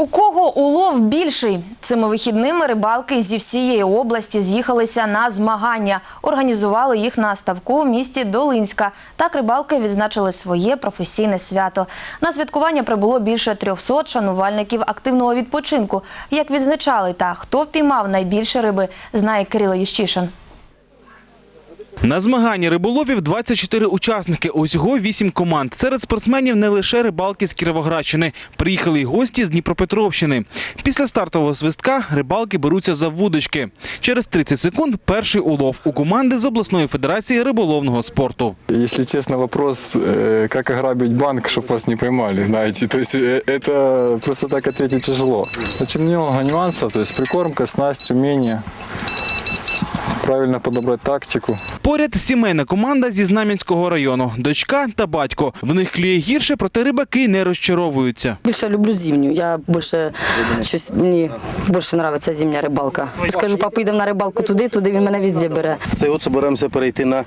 У кого улов більший? Цими вихідними рибалки зі всієї області з'їхалися на змагання. Організували їх на ставку в місті Долинська. Так рибалки відзначили своє професійне свято. На святкування прибуло більше 300 шанувальників активного відпочинку. Як відзначали та хто впіймав найбільше риби, знає Кирило Ющишин. На змаганні риболовів 24 учасники, усього 8 команд. Серед спортсменів не лише рибалки з Кіровоградщини. Приїхали й гості з Дніпропетровщини. Після стартового свистка рибалки беруться за вудочки. Через 30 секунд перший улов у команди з обласної федерації риболовного спорту. Если честно, вопрос, э, как ограбить банк, чтобы вас не поймали, знаете. То есть э, это просто так ответить тяжело. Очень много нюансов, то есть прикормка, снасть, умение, правильно подобрать тактику. Поряд сімейна команда зі Знам'янського району. Дочка та батько. В них кліє гірше, проте рибаки не розчаровуються. Більше люблю зимню. Я більше щось мені більше подобається зимня рибалка. Скажу, папа, йдемо на рибалку туди, туди він мене везде бере. Це от збираємося перейти на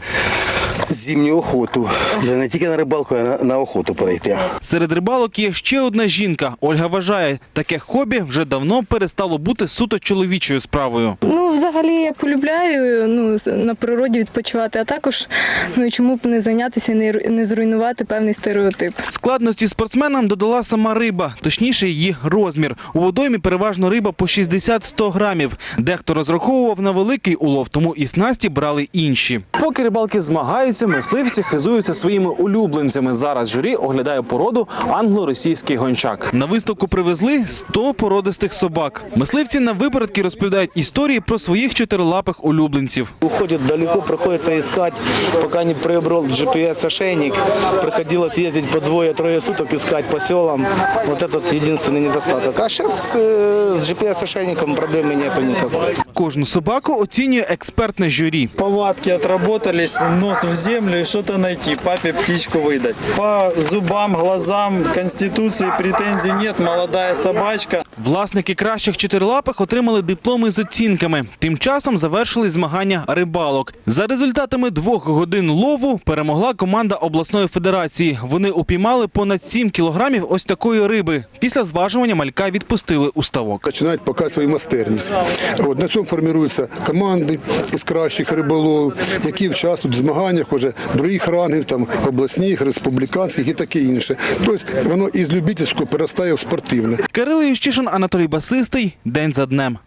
зимню охоту. Не тільки на рибалку, а на, на охоту перейти. Серед рибалок є ще одна жінка. Ольга вважає, таке хобі вже давно перестало бути суто чоловічою справою. Ну, взагалі я полюбляю ну, на природі відпочивати, а також ну, і чому б не зайнятися і не, не зруйнувати певний стереотип. Складності спортсменам додала сама риба, точніше її розмір. У водоймі переважно риба по 60-100 грамів. Дехто розраховував на великий улов, тому і снасті брали інші. Поки рибалки змагаються, мисливці хизуються своїми улюбленцями. Зараз журі оглядає породу англо-російський гончак. На виставку привезли 100 породистих собак. Мисливці на випередки розповідають історії про своїх чотирилапих улюбленців. Уходит далеко, приходится искать, пока не приобрел GPS-ошейник. Приходилось ездить по двое-трое суток искать по селам. Вот этот единственный недостаток. А сейчас с GPS-ошейником проблемы нету никакой. Кожну собаку оцінює експертне журі. Повадки отработались, нос в землю и что-то найти, папе птичку выдать. По зубам, глазам, конституции претензий нет, молодая собачка. Власники кращих чотирилапих отримали дипломи з оцінками. Тим часом завершили змагання рибалок. За результатами двох годин лову перемогла команда обласної федерації. Вони упіймали понад 7 кілограмів ось такої риби. Після зважування малька відпустили у ставок. починають показувати свою майстерність. От, на цьому формуються команди із кращих риболовів, які участвують в змаганнях уже других рангів, там, обласних, республіканських і таке інше. Тобто воно із любительського перестає в спортивне. Кирило Ющишин, Анатолій Басистий. День за днем.